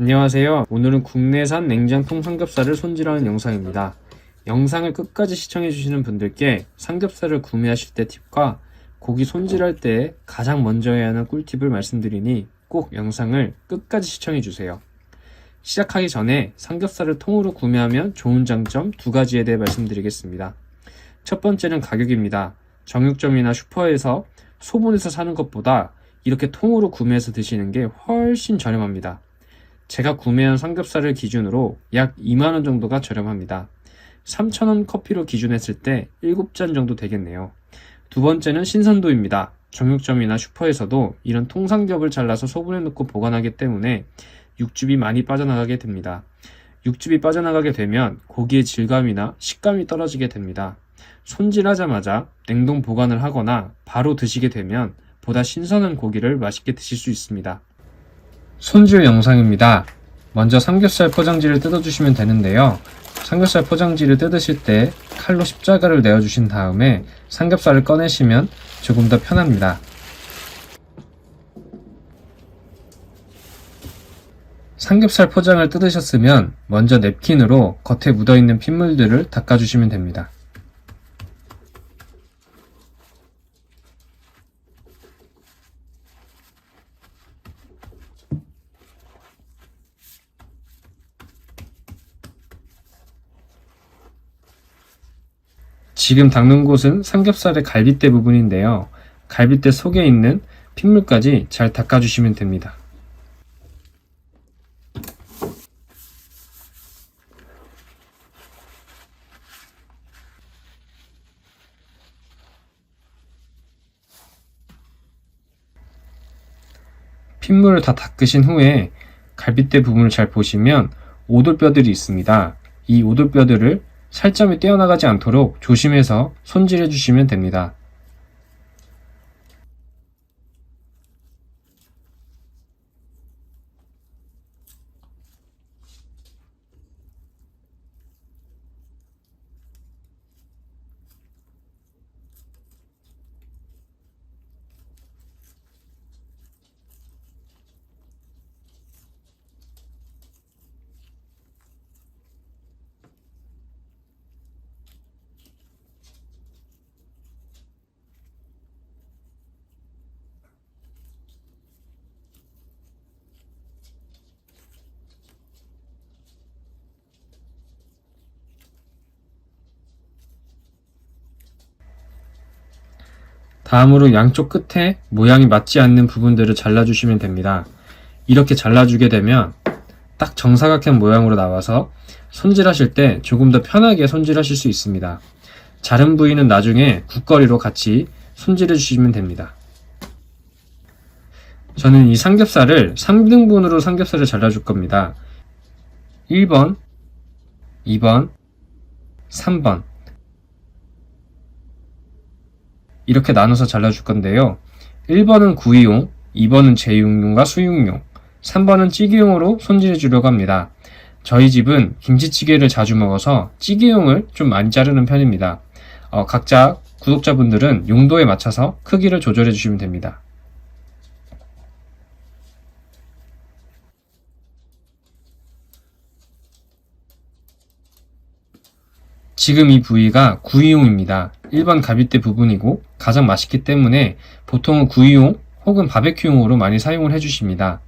안녕하세요. 오늘은 국내산 냉장통 삼겹살을 손질하는 영상입니다. 영상을 끝까지 시청해주시는 분들께 삼겹살을 구매하실 때 팁과 고기 손질할 때 가장 먼저 해야 하는 꿀팁을 말씀드리니 꼭 영상을 끝까지 시청해주세요. 시작하기 전에 삼겹살을 통으로 구매하면 좋은 장점 두 가지에 대해 말씀드리겠습니다. 첫 번째는 가격입니다. 정육점이나 슈퍼에서 소분해서 사는 것보다 이렇게 통으로 구매해서 드시는 게 훨씬 저렴합니다. 제가 구매한 삼겹살을 기준으로 약 2만원 정도가 저렴합니다. 3,000원 커피로 기준했을 때 7잔 정도 되겠네요. 두 번째는 신선도입니다. 정육점이나 슈퍼에서도 이런 통삼겹을 잘라서 소분해 놓고 보관하기 때문에 육즙이 많이 빠져나가게 됩니다. 육즙이 빠져나가게 되면 고기의 질감이나 식감이 떨어지게 됩니다. 손질하자마자 냉동 보관을 하거나 바로 드시게 되면 보다 신선한 고기를 맛있게 드실 수 있습니다. 손질 영상입니다. 먼저 삼겹살 포장지를 뜯어주시면 되는데요. 삼겹살 포장지를 뜯으실 때 칼로 십자가를 내어주신 다음에 삼겹살을 꺼내시면 조금 더 편합니다. 삼겹살 포장을 뜯으셨으면 먼저 냅킨으로 겉에 묻어있는 핏물들을 닦아주시면 됩니다. 지금 닦는 곳은 삼겹살의 갈비대 부분인데요. 갈비대 속에 있는 핏물까지 잘 닦아주시면 됩니다. 핏물을 다 닦으신 후에 갈비대 부분을 잘 보시면 오돌뼈들이 있습니다. 이 오돌뼈들을 살점이 떼어나가지 않도록 조심해서 손질해 주시면 됩니다. 다음으로 양쪽 끝에 모양이 맞지 않는 부분들을 잘라주시면 됩니다. 이렇게 잘라주게 되면 딱 정사각형 모양으로 나와서 손질하실 때 조금 더 편하게 손질하실 수 있습니다. 자른 부위는 나중에 국거리로 같이 손질해 주시면 됩니다. 저는 이 삼겹살을 3등분으로 삼겹살을 잘라줄 겁니다. 1번, 2번, 3번. 이렇게 나눠서 잘라줄 건데요. 1번은 구이용, 2번은 제육용과 수육용, 3번은 찌개용으로 손질해 주려고 합니다. 저희 집은 김치찌개를 자주 먹어서 찌개용을 좀 많이 자르는 편입니다. 어, 각자 구독자분들은 용도에 맞춰서 크기를 조절해 주시면 됩니다. 지금 이 부위가 구이용입니다. 일반 가비대 부분이고 가장 맛있기 때문에 보통은 구이용 혹은 바베큐용으로 많이 사용을 해주십니다.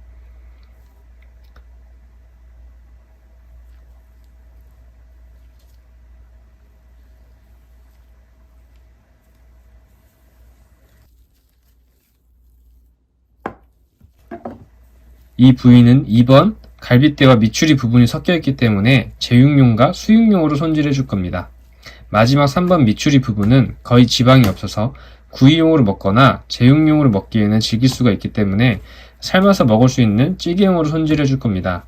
이 부위는 2번 갈비대와 미추리 부분이 섞여 있기 때문에 제육용과 수육용으로 손질해 줄 겁니다. 마지막 3번 미추리 부분은 거의 지방이 없어서 구이용으로 먹거나 제육용으로 먹기에는 질길 수가 있기 때문에 삶아서 먹을 수 있는 찌개용으로 손질해 줄 겁니다.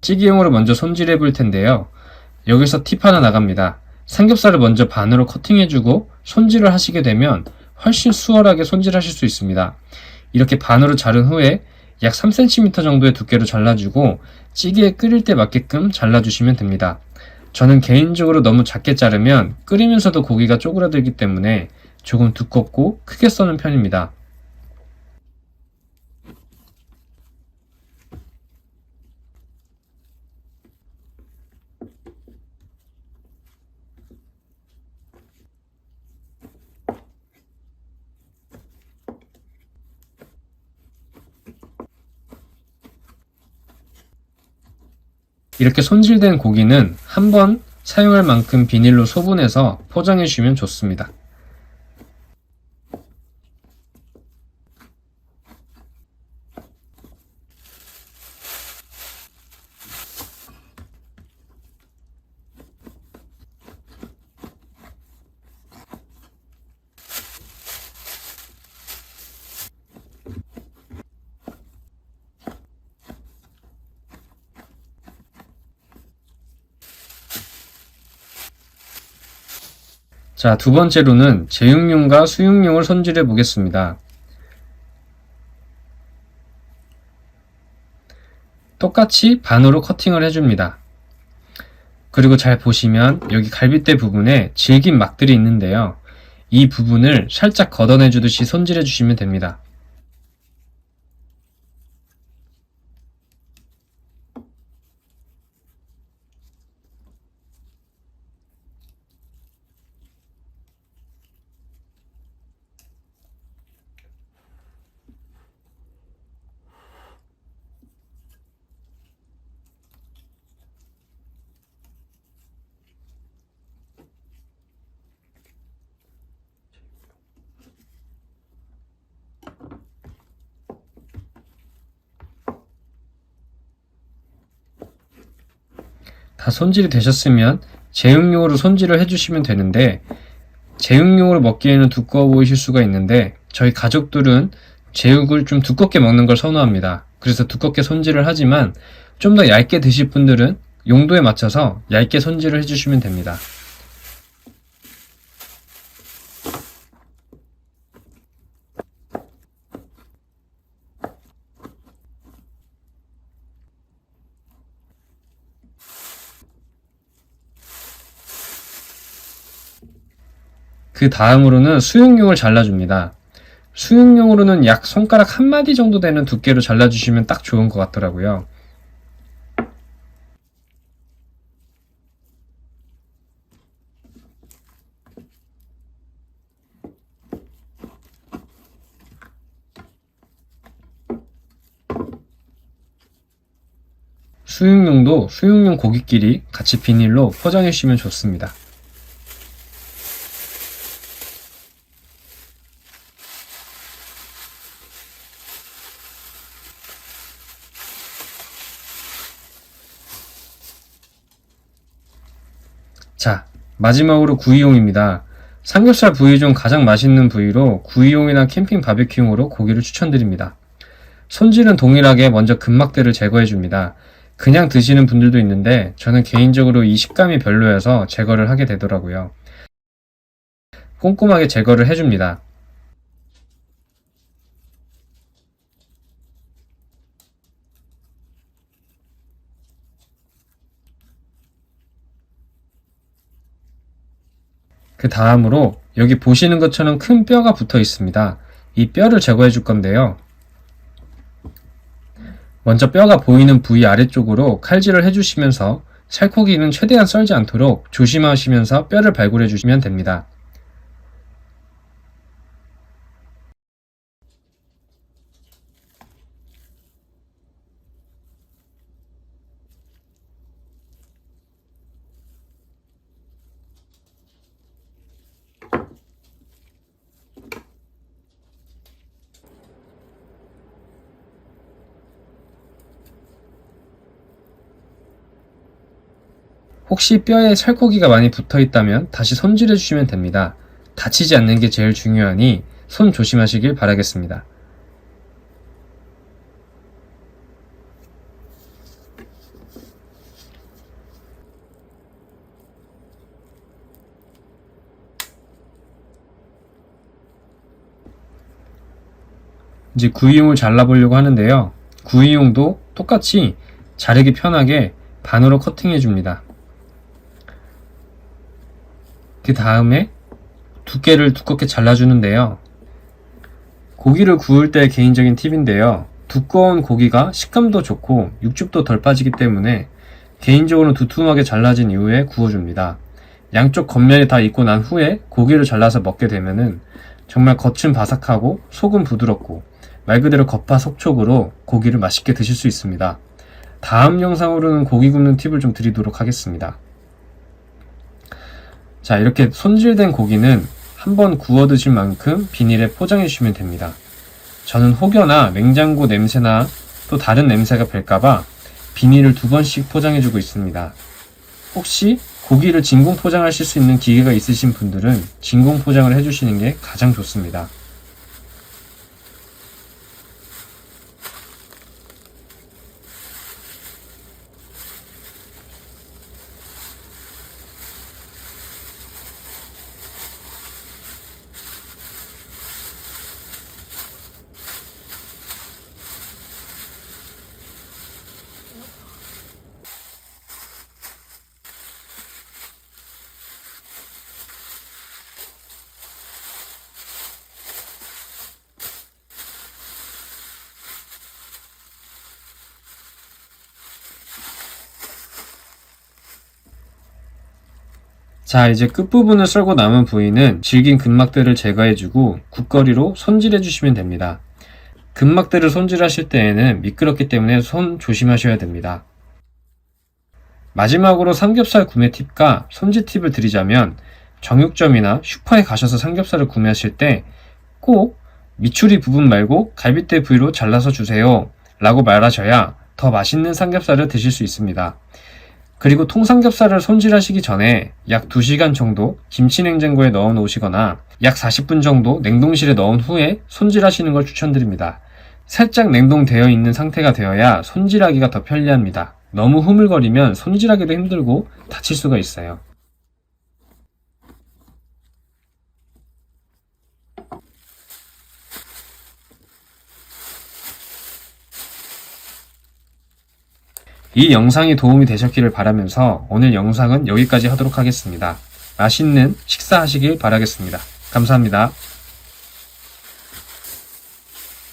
찌개용으로 먼저 손질해 볼 텐데요. 여기서 팁 하나 나갑니다. 삼겹살을 먼저 반으로 커팅해주고 손질을 하시게 되면 훨씬 수월하게 손질하실 수 있습니다. 이렇게 반으로 자른 후에 약 3cm 정도의 두께로 잘라주고 찌개에 끓일 때 맞게끔 잘라주시면 됩니다. 저는 개인적으로 너무 작게 자르면 끓이면서도 고기가 쪼그라들기 때문에 조금 두껍고 크게 써는 편입니다. 이렇게 손질된 고기는 한 번 사용할 만큼 비닐로 소분해서 포장해 주시면 좋습니다. 자, 두 번째로는 제육용과 수육용을 손질해 보겠습니다. 똑같이 반으로 커팅을 해줍니다. 그리고 잘 보시면 여기 갈비뼈 부분에 질긴 막들이 있는데요. 이 부분을 살짝 걷어내 주듯이 손질해 주시면 됩니다. 다 손질이 되셨으면 제육용으로 손질을 해주시면 되는데 제육용으로 먹기에는 두꺼워 보이실 수가 있는데 저희 가족들은 제육을 좀 두껍게 먹는 걸 선호합니다. 그래서 두껍게 손질을 하지만 좀 더 얇게 드실 분들은 용도에 맞춰서 얇게 손질을 해주시면 됩니다. 그 다음으로는 수육용을 잘라줍니다. 수육용으로는 약 손가락 한 마디 정도 되는 두께로 잘라주시면 딱 좋은 것 같더라고요. 수육용도 수육용 고기끼리 같이 비닐로 포장해 주시면 좋습니다. 자, 마지막으로 구이용입니다. 삼겹살 부위 중 가장 맛있는 부위로 구이용이나 캠핑 바베큐용으로 고기를 추천드립니다. 손질은 동일하게 먼저 근막대를 제거해 줍니다. 그냥 드시는 분들도 있는데 저는 개인적으로 이 식감이 별로여서 제거를 하게 되더라고요. 꼼꼼하게 제거를 해줍니다. 그 다음으로 여기 보시는 것처럼 큰 뼈가 붙어 있습니다. 이 뼈를 제거해 줄 건데요. 먼저 뼈가 보이는 부위 아래쪽으로 칼질을 해주시면서 살코기는 최대한 썰지 않도록 조심하시면서 뼈를 발굴해 주시면 됩니다. 혹시 뼈에 살코기가 많이 붙어 있다면 다시 손질해 주시면 됩니다. 다치지 않는 게 제일 중요하니 손 조심하시길 바라겠습니다. 이제 구이용을 잘라보려고 하는데요. 구이용도 똑같이 자르기 편하게 반으로 커팅해 줍니다. 그 다음에 두께를 두껍게 잘라주는데요. 고기를 구울 때 개인적인 팁인데요. 두꺼운 고기가 식감도 좋고 육즙도 덜 빠지기 때문에 개인적으로 두툼하게 잘라진 이후에 구워줍니다. 양쪽 겉면이 다 익고 난 후에 고기를 잘라서 먹게 되면은 정말 겉은 바삭하고 속은 부드럽고 말 그대로 겉바속촉으로 고기를 맛있게 드실 수 있습니다. 다음 영상으로는 고기 굽는 팁을 좀 드리도록 하겠습니다. 자, 이렇게 손질된 고기는 한번 구워 드실 만큼 비닐에 포장해 주시면 됩니다. 저는 혹여나 냉장고 냄새나 또 다른 냄새가 별까봐 비닐을 두 번씩 포장해 주고 있습니다. 혹시 고기를 진공 포장하실 수 있는 기계가 있으신 분들은 진공 포장을 해주시는 게 가장 좋습니다. 자, 이제 끝부분을 썰고 남은 부위는 질긴 근막들을 제거해주고 국거리로 손질해주시면 됩니다. 근막들을 손질하실 때에는 미끄럽기 때문에 손 조심하셔야 됩니다. 마지막으로 삼겹살 구매 팁과 손질 팁을 드리자면 정육점이나 슈퍼에 가셔서 삼겹살을 구매하실 때 꼭 미추리 부분 말고 갈비뼈 부위로 잘라서 주세요 라고 말하셔야 더 맛있는 삼겹살을 드실 수 있습니다. 그리고 통삼겹살을 손질하시기 전에 약 2시간 정도 김치 냉장고에 넣어 놓으시거나 약 40분 정도 냉동실에 넣은 후에 손질하시는 걸 추천드립니다. 살짝 냉동되어 있는 상태가 되어야 손질하기가 더 편리합니다. 너무 흐물거리면 손질하기도 힘들고 다칠 수가 있어요. 이 영상이 도움이 되셨기를 바라면서 오늘 영상은 여기까지 하도록 하겠습니다. 맛있는 식사하시길 바라겠습니다. 감사합니다.